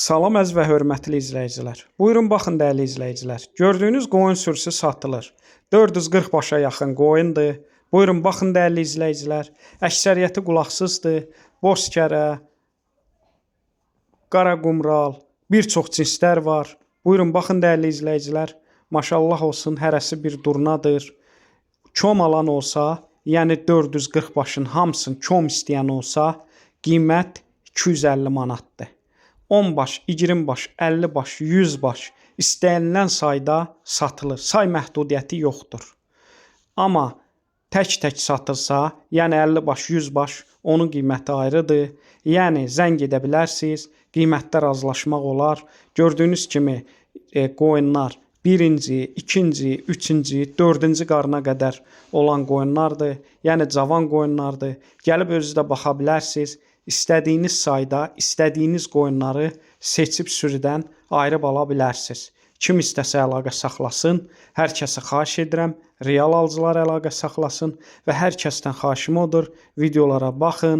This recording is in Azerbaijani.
Salam əziz və hörmətli izləyicilər. Buyurun baxın dəyərli izləyicilər. Gördüyünüz qoyun sürüsü satılır. 440 başa yaxın qoyundur. Buyurun baxın dəyərli izləyicilər. Əksəriyyəti qulaqsızdır. Boskərə, qara qumral, bir çox cinslər var. Buyurun baxın dəyərli izləyicilər. Maşallah olsun, hərəsi bir durnadır. Kom alan olsa, yəni 440 başın hamısını kom istəyən olsa, qiymət 250 manatdır. 10 baş, 20 baş, 50 baş, 100 baş istənilən sayda satılır. Say məhdudiyyəti yoxdur. Amma tək-tək satılsa, yəni 50 baş, 100 baş, onun qiyməti ayrıdır. Yəni zəng edə bilərsiniz, qiymətdə razılaşmaq olar. Gördüyünüz kimi e, qoyunlar birinci, ikinci, üçüncü, dördüncü qarına qədər olan qoyunlardır. Yəni cavan qoyunlardır. Gəlib özünüz də baxa bilərsiniz. İstədiyiniz sayda, istədiyiniz qoyunları seçib sürüdən ayırıb ala bilərsiniz. Kim istəsə əlaqə saxlasın. Hər kəsə xahiş edirəm, real alıcılar əlaqə saxlasın və hər kəsdən xahişim odur, videolara baxın,